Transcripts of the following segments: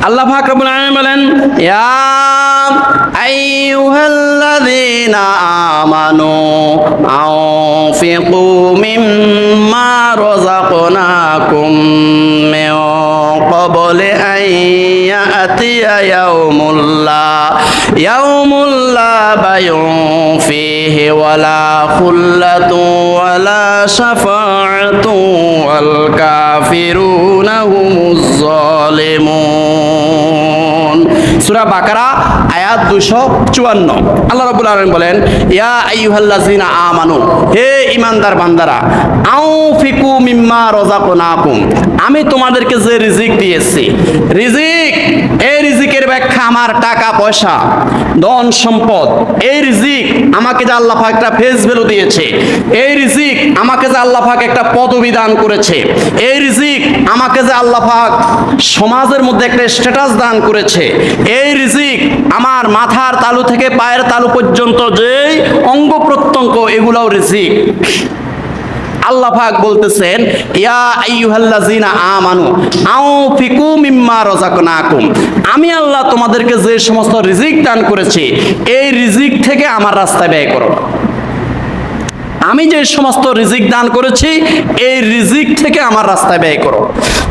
আল্লাহ পাক রব্বুল আলামিন বলেন ইয়া আইয়ুহাল্লাযীনা আমানু আনফিকু মিম্মা রাযাকনাকুম মিন ক্বাবলি আন ইয়াতিয়া ইয়াউমুল্লা ইয়াউমুল্লা বায়ুন ফিহি ওয়ালা খুল্লাতু ওয়ালা শাফাআতু ওয়াল কাফিরুনা হুমুজ সূরা বাকারা, আয়াত 254 আল্লাহ রবুল আলম বলেন, ইয়া আইয়ুহাল্লাযিনা আমানু, হে ইমানদার বান্দারা, আউফিকু মিম্মা রাযাকনাকুম। আমি তোমাদেরকে যে রিজিক দিয়েছি, রিজিক ব্যাখ্যা আমার টাকা, পয়সা, ধন, সম্পদ। এই রিজিক আমাকে যে আল্লাহ পাক একটা ফেস ভ্যালু দিয়েছে, এই রিজিক আমাকে যে আল্লাহ পাক একটা পদবি দান করেছে, এই রিজিক আমাকে যে আল্লাহ পাক সমাজের মধ্যে একটা স্ট্যাটাস দান করেছে, এই রিজিক আমার মাথার তালু থেকে পায়ের তালু পর্যন্ত যেই অঙ্গ প্রত্যঙ্গ, এগুলোও রিজিক। আল্লাহ পাক বলতেছেন, ইয়া আইয়ুহাল্লাযিনা আমানু, আউফিকু মিম্মা রাযাকনাকুম। আমি আল্লাহ তোমাদেরকে যে সমস্ত রিজিক দান করেছি, এই রিজিক থেকে আমার রাস্তায় ব্যয় করো। আমি যে সমস্ত রিজিক দান করেছি, এই রিজিক থেকে আমার রাস্তায় ব্যয় করো।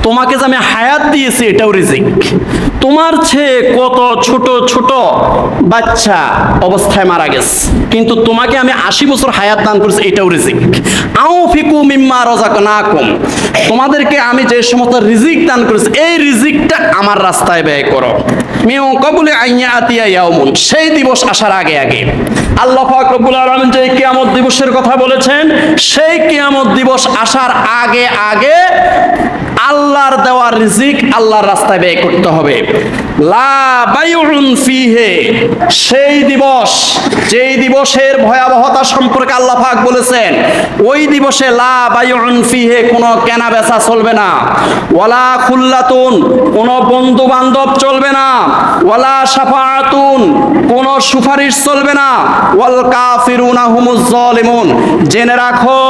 তোমাকে যে আমি হায়াত দিয়েছি, এটাও রিজিক। তোমার ছেলে কত ছোট ছোট বাচ্চা অবস্থায় মারা গেছে, কিন্তু তোমাকে আমি আশি বছর হায়াত দান করেছি, এটাও রিজিক। আও ফিকু মিম্মা রজাক না কম তোমাদেরকে আমি যে সমস্ত রিজিক দান করেছি, এই রিজিকটা আমার রাস্তায় ব্যয় করো। মিও কবুলে আইয়া আতিয়া সেই দিবস আসার আগে আগে। আল্লাহ পাক রব্বুল আলামিন যে কিয়ামত দিবসের কথা বলেছেন, সেই কিয়ামত দিবস আসার আগে আগে আল্লাহর দেওয়ার রিজিক আল্লাহর রাস্তায় ব্যয় করতে হবে। ফিহে। সেই দিবস, যেই দিবসের ভয়াবহতা সম্পর্কে আল্লাহ বলেছেন, ওই দিবসে লা বায়ুন ফিহে কোনো কেনা বেচা চলবে না। ওয়ালা খুল্লাতুন, কোনো বন্ধু বান্ধব চলবে না। ওয়ালা শাফাআতুন, কোনো সুপারিশ চলবে না। ওয়াল কাফিরুনা হুমুজ জালিমুন। জেনে রাখো,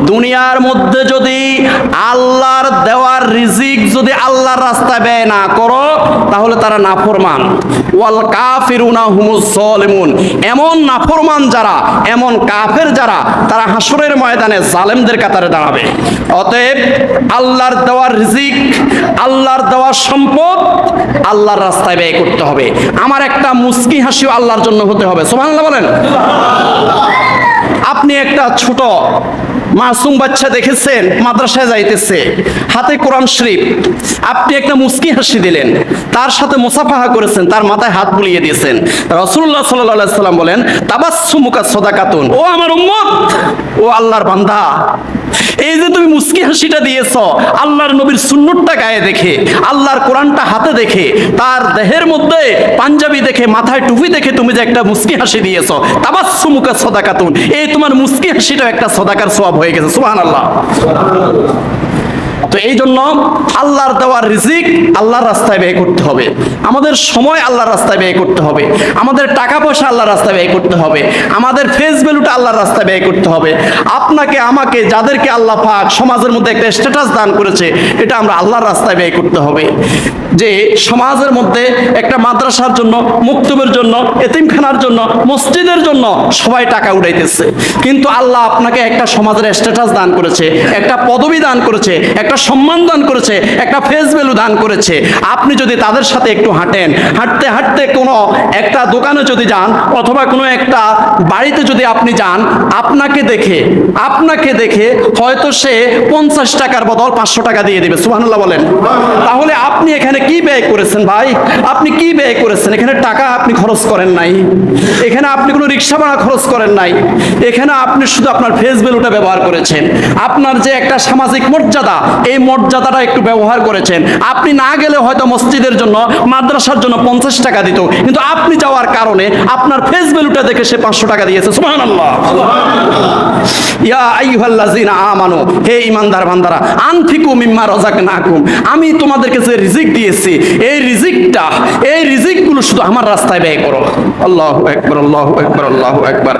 দুনিয়ার মধ্যে যদি আল্লাহর দেওয়ার রিজিক যদি আল্লাহর রাস্তায় ব্যয় না করো, তাহলে তারা নাফরমান। ওয়াল কাফিরুনা হুমুজ জালিমুন এমন নাফরমান যারা, এমন কাফের যারা, তারা হাসরের ময়দানে জালেমদের কাতারে দাঁড়াবে। অতএব আল্লাহর দেওয়ার রিজিক, আল্লাহর দেওয়ার সম্পদ, আল্লাহর রাস্তায় ব্যয় করতে হবে। আমার একটা মুস্কি হাসিও আল্লাহর জন্য হতে হবে। সুবহানাল্লাহ বলেন। আপনি একটা ছোট মাসুম বাচ্চা দেখেছেন মাদ্রাসায় যাইতেছে। হাতে কোরআন শরীফ। আপনি একটা মুস্কি হাসি দিলেন। তার সাথে মুসাফাহা করেছেন, তার মাথায় হাত বুলিয়ে দিয়েছেন। রসুল্লাহ সাল্লাহ সাল্লাম বলেন তাবাসুমুকা সদাকাতুন। ও আমার উম্মত! ও আল্লাহর বান্দা! এই যে তুমি মুসকি হাসিটা দিয়েছ, আল্লাহর নবীর সুন্নতটা গায়ে দেখে, আল্লাহর কোরআনটা হাতে দেখে, তার দেহের মধ্যে পাঞ্জাবি দেখে, মাথায় টুপি দেখে তুমি যে একটা মুসকি হাসি দিয়েছ তাবাসুমুকা সদাকাতুন। এই তোমার মুস্কি হাসিটা একটা সদাকার সোয়াব হয়ে গেছে, সুবহানাল্লাহ। তো এই জন্য আল্লাহর দেওয়ার রিজিক আল্লাহর রাস্তায় ব্যয় করতে হবে। আমাদের সময় আল্লাহর রাস্তায় ব্যয় করতে হবে। আমাদের টাকা পয়সা আল্লাহর রাস্তায় ব্যয় করতে হবে। আমাদের ফেস ভ্যালুটা আল্লাহর রাস্তায় ব্যয় করতে হবে। আপনাকে, আমাকে, যাদেরকে আল্লাহ পাক সমাজের মধ্যে একটা স্ট্যাটাস দান করেছে, এটা আমরা আল্লাহর রাস্তায় ব্যয় করতে হবে। যে সমাজের মধ্যে একটা মাদ্রাসার জন্য, মুক্তবের জন্য, এতিমখানার জন্য, মসজিদের জন্য সবাই টাকা উঠাইতেছে। কিন্তু আল্লাহ আপনাকে একটা সমাজের স্ট্যাটাস দান করেছে, একটা পদবি দান করেছে, একটা সম্মান দান করেছে, একটা ফেস ভ্যালু দান করেছে। আপনি যদি তাদের সাথে একটু হাঁটেন, হাঁটতে হাঁটতে কোনো একটা দোকানে যদি যান অথবা কোনো একটা বাড়িতে যদি আপনি যান, আপনাকে দেখে আপনাকে দেখে হয়তো সে পঞ্চাশ টাকার বদল পাঁচশো টাকা দিয়ে দেবে, সুবহানাল্লাহ বলেন। তাহলে আপনি এখানে কি ব্যয় করেছেন ভাই? আপনি কি ব্যয় করেছেন? এখানে টাকা আপনি খরচ করেন নাই। এখানে আপনি কোনো রিক্সা ভাড়া খরচ করেন নাই। এখানে আপনি শুধু আপনার ফেস ভ্যালুটা ব্যবহার করেছেন। আপনার যে একটা সামাজিক মর্যাদা এই মর্যাদাটা একটু ব্যবহার করেছেন। আপনি না গেলে হয়তো মসজিদের জন্য, মাদ্রাসার জন্য পঞ্চাশ টাকা দিত। কিন্তু আপনি যাওয়ার কারণে আপনার ফেস ভ্যালুটা দেখে সে পাঁচশো টাকা দিয়েছে। হে ঈমানদার বান্দারা, আনফিকু মিম্মা রাযাকনাকুম। আমি তোমাদেরকে যে রিজিক দিয়েছি, এই রিজিকটা, এই রিজিকগুলো শুধু আমার রাস্তায় ব্যয় করো। আল্লাহু একবার আল্লাহু একবার আল্লাহু আকবার।